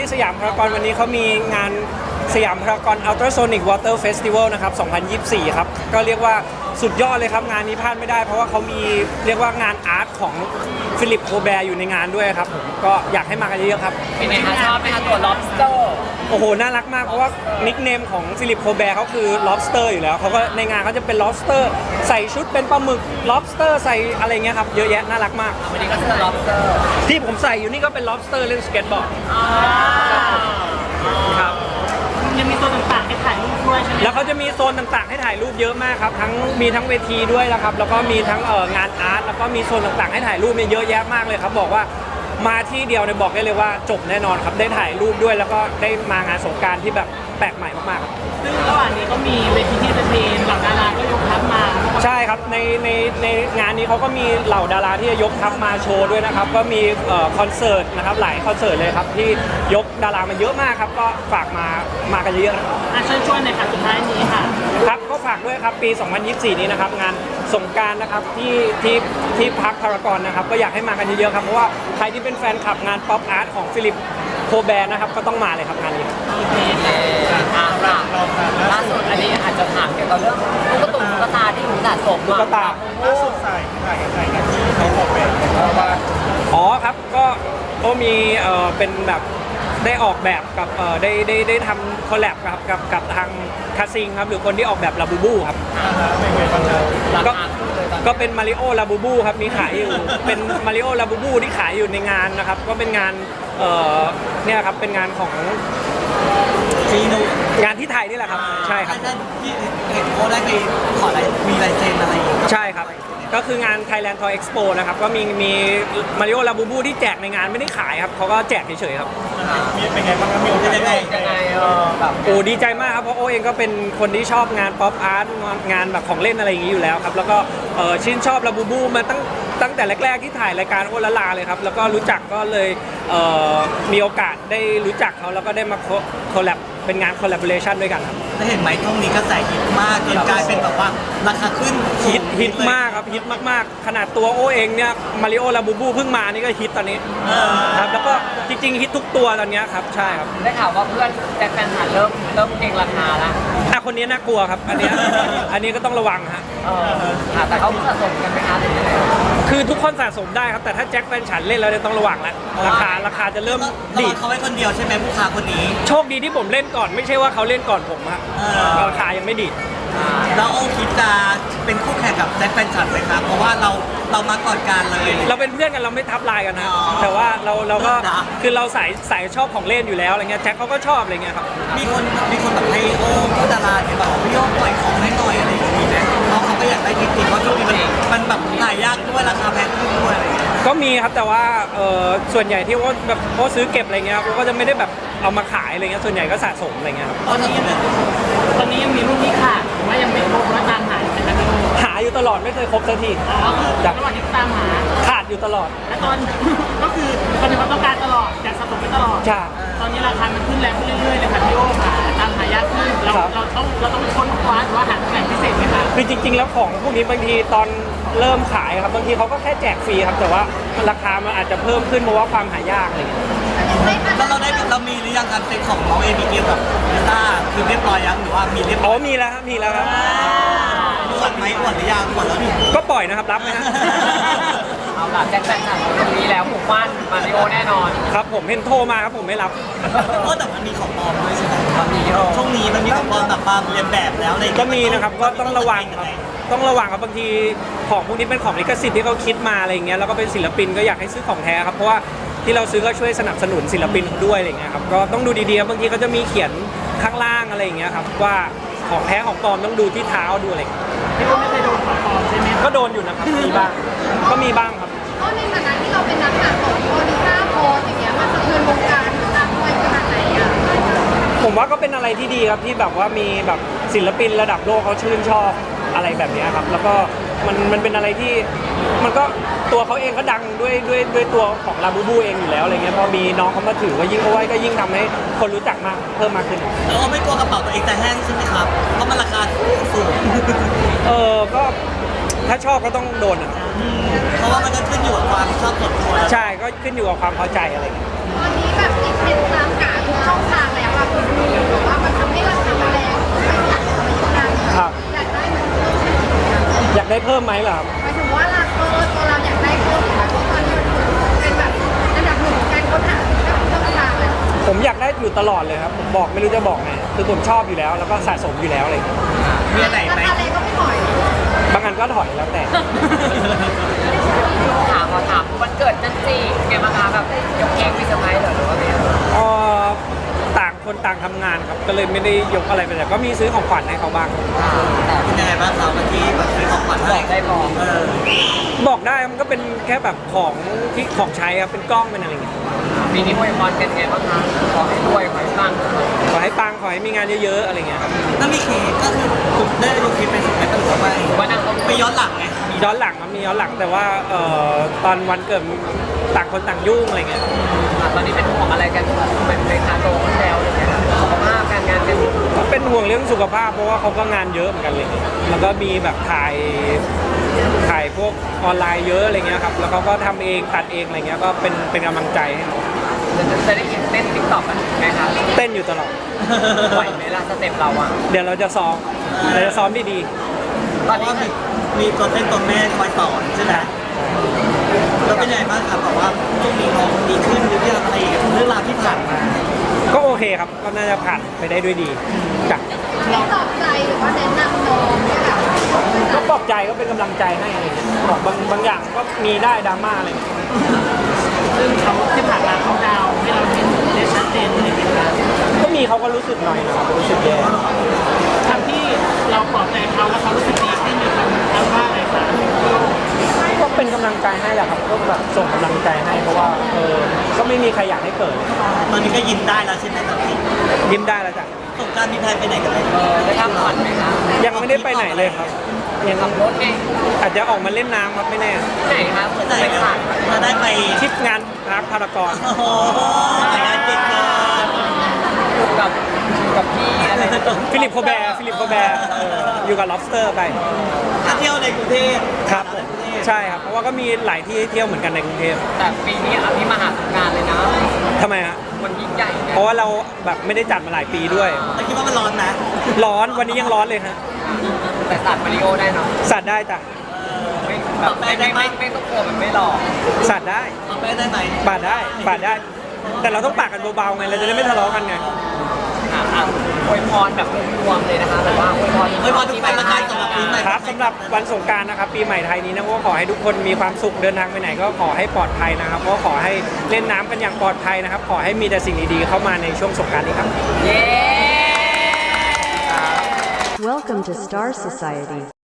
ที่สยามพารากอนวันนี้เขามีงานสยามพารากอนอัลตราโซนิกวอเตอร์เฟสติวัลนะครับ 2024 ครับ ก็เรียกว่า สุดยอดเลยครับงานนี้พลาดไม่ได้ เพราะว่าเขามีเรียกว่างานอาร์ตของฟิลิปโคแบร์อยู่ในงานด้วยครับผมก็อยากให้มากันเยอะๆครับ เป็นไงคะชอบไหมคะตัว lobster โอ้โห น่ารักมาก เพราะว่านิกเนมของฟิลิปโคแบร์เขาคือ lobster อยู่แล้วเขาก็ในงานเขาจะเป็น lobster ใส่ชุดเป็นปลาหมึก lobster ใส่อะไรเงี้ยครับ เยอะแยะน่ารักมาก วันนี้ก็เสื้อ lobster ที่ผมใส่อยู่นี่ก็เป็น lobster เล่นสเก็ตบอร์ดครับ แล้วเขาจะมีโซนต่างๆ ให้ถ่ายรูปเยอะมากครับทั้งมีทั้งเวทีด้วยนะครับ แล้วก็มีทั้งเอ่องานอาร์ตแล้วก็มีโซนต่างๆ ให้ถ่ายรูปเนี่ยเยอะแยะมากเลยครับ บอกว่ามาที่เดียวเนี่ยบอกได้เลยว่าจบแน่นอนครับได้ถ่ายรูปด้วย แล้วก็ได้มางานสงกรารที่แบบแปลกใหม่มากๆครับ ซึ่งระหว่างนี้ก็มีเวทีที่จะเทรนเหล่าดาราก็ยกทัพมา ใช่ครับในในในงานนี้เขาก็มีเหล่าดาราที่จะยกทัพมาโชว์ด้วยนะครับ ก็มีเอ่อคอนเสิร์ตนะครับหลายคอนเสิร์ตเลยครับที่ยกดารามาเยอะมากครับ ก็ฝากมามากันเยอะๆนะครับ อะเชิญชวนในอยค่ะสุดท้ายนี้ค่ะ ครับก็ฝากด้วยครับปี 2024 นี้นะครับ งานสงกรารนะครับที่ที่ที่พักพารากอนนะครับ ก็อยากให้มากันเยอะๆครับ เพราะว่าใครที่เป็นแฟนคลับงานป๊อปอาร์ตของฟิลิปโคแบร์นะครับ ก็ต้องมาเลยครับงานนี้ครับอ่าล่ะล่าสุดอันนี้อาจจะถามเกี่ยวกับเรื่องตุ๊กะสมตุ๊กตา ล่าสุดใส่ถ่ายใส่กันที่เขาบอกแบบว่าอ๋อครับก็ก็มีเอ่อเป็นแบบได้ออกแบบกับเอ่อได้ได้ได้ทำคอลแลบกับกับกับทางคาซิงครับหรือคนที่ออกแบบลาบูบูครับเป็นไงบ้างครับราก็คาขึ้นเลยตอนนี้ก็เป็นมาริโอลาบูบูครับมีขายอยู่ เป็นมาริโอลาบูบูที่ขายอยู่ในงานนะครับ ก็เป็นงานเอ่อเนี่ยครับเป็นงานของ ซีนูงานที่ไทยนี่แหละครับ ใช่ครับท่านที่เห็นโอ้ได้ไปขออะไรมีลายเซ็นอะไรอีกใช่ครับ ก็คืองาน Thailand Toy Expo นะครับ ก็มีมีมาริโอลาบูบูที่แจกในงานไม่ได้ขายครับเขาก็แจกเฉยๆครับ มีเป็นไงบ้างครับมีโอกาสได้ยังไงเออแบบโอ้ดีใจมากครับเพราะโอเองก็เป็นคนที่ชอบงานป๊อปอาร์ตงานแบบของเล่นอะไรอย่างนี้อยู่แล้วครับ แล้วก็เอ่อชื่นชอบลาบูบูมาตั้ง ตั้งแต่แรกๆที่ถ่ายรายการโอละลาเลยครับ แล้วก็รู้จักก็เลยเอ่อมีโอกาสได้รู้จักเขาแล้วก็ได้มาคอลแลบเป็นงานคอลแลบเรชันด้วยกันครับได้เห็นไหมช่วงนี้กระแสฮิตมากจนกลายเป็นแบบว่าราคาขึ้นฮิตฮิตมากครับฮิตมากๆ ขนาดตัวโอเองเนี่ยมาริโอลาบูบูเพิ่งมานี่ก็ฮิตตอนนี้ครับแล้วก็จริงๆฮิตทุกตัวตอนเนี้ยครับใช่ครับได้ข่าวว่าเพื่อนแจ็คแฟนฉันเริ่มเริ่มเก่งราคาละอะคนนี้น่ากลัวครับอันเนี้ยอันนี้ก็ต้องระวังฮะ เออค่ะแต่เขาสะสมกันไหมคะหรือยังไง คือทุกคนสะสมได้ครับ แต่ถ้าแจ็คแฟนฉันเล่นแล้วเนี่ยต้องระวังแล้วราคาราคาจะเริ่มระดีวัดงเขาไว้คนเดียวใช่ไหมผู้ค้าคนนี้ โชคดีที่ผมเล่นก่อนไม่ใช่ว่าเขาเล่นก่อนผมฮะเออ ราคายังไม่ดีด แล้วโอ้คิดจะเป็นคู่แข่งกับแจ็คแฟนฉันไหมครับ เพราะว่าเราเรามาก่อนการเลย เราเป็นเพื่อนกันเราไม่ทับลายกันนะ อ๋อแต่ว่าเราเราก็นะ คือเราสายสายชอบของเล่นอยู่แล้วอะไรเงี้ยแจ็คเขาก็ชอบอะไรเงี้ยครับ มีคนมีคนแบบให้โอ้พวกดาราเนี่ยแบบพี่โอ้ปล่อยของให้หน่อยอะไรอย่างงี้นะเพราะเขาก็อยากได้จริงๆเพราะช่วงนี้ มันมันแบบหายากด้วยราคาแพงขึ้นด้วยอะไรอย่างเงี้ยก็มีครับแต่ว่าเออส่วนใหญ่ที่ว่าแบบเขาซื้อเก็บอะไรเงี้ยเขาก็จะไม่ได้แบบเอามาขายอะไรเงี้ยส่วนใหญ่ก็สะสมอะไรเงี้ยครับตอนนี้ตอนนี้ยังมีรูปที่ขาดหรือว่ายังไม่ครบว่าตามหาอยู่ไหมคะพี่โอหาอยู่ตลอดไม่เคยครบสักทีอ๋อคือระหว่างที่ตามหา ขาดอยู่ตลอดและตอน ก็คือตอนนี้ความต้องการตลอดอยากสะสมไปตลอด ใช่ คะคือจริง ๆ แล้วของพวกนี้บางทีตอนเริ่มขายครับบางทีเขาก็แค่แจกฟรีครับ แต่ว่าราคามันอาจจะเพิ่มขึ้นเพราะว่าความหายากอะไรเงี้ยแล้วเราได้เรามีหรือยังการเซ็ตของน้องเอบีเกลกับลิซ่าคือเรียบร้อยยังหรือว่ามีเรียบร้อ๋ออยมีแล้วครับมีแล้วครับอวดไหมอวดหรือยังอวดแล้วนี่ ก็ปล่อยนะครับรับไหมฮะ เอาล่ะแจ็คแฟนฉันตรงนี้แล้วหมู่บ้านมาริโอแน่นอน ครับผมเห็นโทรมาครับผมไม่รับเออแต่มันมีของปลอมด้วยใช่ไหมมันมีเออช่วงนี้มันมีของปลอมแบบมาเรียนแบบแล้วอะไรอย่างก็เงี้ยมีนะครับก็ต้องระวังครับต้องระวังครับบางทีของพวกนี้เป็นของลิขสิทธิ์ที่เขาคิดมาอะไรอย่างเงี้ยแล้วก็เป็นศิลปินก็อยากให้ซื้อของแท้ครับเพราะว่าที่เราซื้อก็ช่วยสนับสนุนศิลปินเขาด้วยอะไรอย่างเงี้ยครับก็ต้องดูดีๆครับบางทีเขาจะมีเขียนข้างล่างอะไรอย่างเงี้ยครับว่าของแท้ของปลอมต้องดูที่เท้าดูอะไรอย่างเงี้ยพี่โอไม่เคยโดนของปลอมใช่ไหมคะก็โดนอยู่นะครับมีบ้างก็มีบ้างครับ ก็ในฐานะที่เราเป็นนักสะสมโอลิซ่าโพสอย่างเงี้ยมันสะเทือนวงการมากน้อยขนาดไหนอะผมว่าก็เป็นอะไรที่ดีครับที่แบบว่ามีแบบศิลปินระดับโลกเขาชื่นชอบอะไรแบบเนี้ยครับ แล้วก็มันมันเป็นอะไรที่มันก็ตัวเขาเองก็ดังด้วยด้วยด้วยตัวของลาบูบูเองอยู่แล้วอะไรเงี้ยพอมีน้องเขามาถือก็ยิ่งเขาไว้ก็ยิ่งทำให้คนรู้จักมากเพิ่มมากขึ้น แล้วก็ไม่กลัวกระเป๋าตัวเองจะแห้งใช่ไหมครับ เพราะมันราคาสูง เออก็ ถ้าชอบก็ต้องโดนอะเพราะว่ามันก็ขึ้นอยู่กับความชอบส่วนตัวใช่ก็ขึ้นอยู่กับความพอใจอะไรอย่ตอนนี้แบบติดเทรนด์ตามกาทุกช่องทางแล้วอะคุณดูหรือว่ามันทำให้เราทำแงไอะไรัอยากได้เหมือนเดิมอยากได้เพิ่มไหมล่ะครับหมายถึงว่าเราตัวเราอยากได้เพิ่มแต่ว่าตอนนี้เป็นแบบอันดับหนึ่งการค้นหาแบบช่องทางเลยผมอยากได้อยู่ตลอดเลยครับ ผมบอกไม่รู้จะบอกไง คือผมชอบอยู่แล้ว แล้วก็สะสมอยู่แล้วอะไรอย่างเงี้ยมีอะไรราไหมคาเลยก็ไม่ถอยบางอันก็ถอยแล้วแต่ ถามขอถามวันเกิดจันจีไงบ้างคะแบบยกเค้กมีเซอร์ไพรส์เหรอหรือว่าไงเอ่อต่าง คนต่างทำงานครับ ก็เลยไม่ได้ยกอะไรไปแต่ก็มีซื้อของขวัญให้เขาบ้าง เป็นยังไงบ้างครับเมื่อกี้แบบซื้อของขวัญบให้อกได้บอกเออบอกได้มันก็เป็นแค่แบบของที่ของใช้ครับเป็นกล้องเป็นอะไรอย่างเงี้ยปีนี้อวยพรกันไงบ้างคะขอให้รวยขอให้ปังขอให้ปังขอให้มีงานเยอะๆอะไรเงี้ยครับแล้วมีเค้กก็คือคุณได้ดูคลิปเป็นสุดท้ายก็ถือว่าไม่หรือว่านั่งต้องไปย้อนหลังไงย้อนหลังมันมีย้อนหลังแต่ว่าเอ่อตอนวันเกิด ต่างคนต่างยุ่งอะไรเงี้ยตอนนี้เป็นห่วงอะไรกันเหมือนในคาโตขึ้นแล้วอะไรเงี้ยสุขภาพการงานกันก็เป็นห่วงเรื่องสุขภาพเพราะว่าเขาก็งานเยอะเหมือนกันเลยแล้วก็มีแบบถ่ายถ่ายพวกออนไลน์เยอะอะไรเงี้ยครับแล้วเขาก็ทำเองตัดเองอะไรเงี้ยก็เป็นเป็นกำลังใจให้เขาจะจะได้เห็นเต้นติ๊กต็อกกันไหมคะเต้นอยู่ตลอดไหวไหมล่ะสเต็ปเราอะเดี๋ยวเราจะซ้อมเราจะซ้อมดีตเพอนราะนี้ว่ามีมีตัวเต้นตัวแม่คอยสอนใช่ไหม แล้วเป็นยังไงบ้างครับแบบว่าช่วงนี้น้องดีขึ้นหรือยังอะไรอย่างเงี้ยเรื่องราวที่ผ่านมาๆก็โอเคครับ ก็น่าจะผ่านไปได้ด้วยดีจ้ะมีตอบใจหรือว่าแนะนำน้องให้แบบก็ปลอบใจก็เป็นกำลังใจให้อะไรเงี้ยบอกบางบางอย่างก็มีได้ดราม่าอะไรเงี้ยซึ่งเขาที่ผ่านมาเขาดาวน์ให้เราเห็นได้ชัดเจนเลยนะคะก็มีเขาก็รู้สึกหน่อยนะครับรู้สึกแย่ ทำที่เราปลอบใจเขาแล้วเขารู้สึกดีขึ้นมีคำทักว่าอะไรคะก็ เป็นกำลังใจให้แหละครับก็แบบส่งกำลังใจให้เพราะว่าเออก็ไม่มีใครอยากให้เกิดตอนนี้ก็ยิ้มได้แล้วใช่ไหมตอนนี้ยิ้มได้แล้วจ้ะสงกรารมีแพลนไปไหนกันไหมเออได้ทำผ่อนไหมคะยังไม่ได้ไปไหนเลยครับยังขับรถเองอาจจะออกมาเล่นน้ำครับไม่แน่ที่ไหนคะเผื่อไหนจะไปกันผ่านจะได้ไปทริปงานพาร์คพารากอนโอ้โหไปงานเก่งเกินอยู่กับอยู่กับพี่อะไรนะฟิลิปโคแบร์ฟิลิปโคแบร์เอออยู่กับ lobster ไป ถ้าเที่ยวในกรุงเทพครับผม ใช่ครับ เพราะว่าก็มีหลายที่ให้เที่ยวเหมือนกันในกรุงเทพแต่ปีนี้อภิมหาสงกรารเลยนะทำไมฮะ มันยิ่งใหญ่ไงเพราะว่าเราแบบไม่ได้จัดมาหลายปีด้วย แต่คิดว่ามันร้อนนะร้อนวันนี้ยังร้อนเลยฮะแต่สัตว์มาริโอได้เนาะสัตว์ได้จ้ะไม่แบบไม่ไม่ไม่ไม่ต้องกลัวแบบไม่หลอกสัตว์ได้เอาไปได้ไหมปาดได้ปาดได้ แต่เราต้องปากกันเบาๆไงเราจะได้ไม่ทะเลาะกันไง อะอะ อวยพรแบบรวมๆเลยนะคะแบบว่าอวยพรเฮ้ยพอทุกคนละกันสำหรับปีใหม่ ครับสำหรับวันสงกรารนะครับ ปีใหม่ไทยนี้นะก็ขอให้ทุกคนมีความสุขเดินทางไปไหน ก็ขอให้ปลอดภัยนะครับก็ขอให้เล่นน้ำกันอย่างปลอดภัยนะครับ ขอให้มีแต่สิ่งดีๆเข้ามาในช่วงสงกรารนี้ครับเย้ Welcome to Star Society.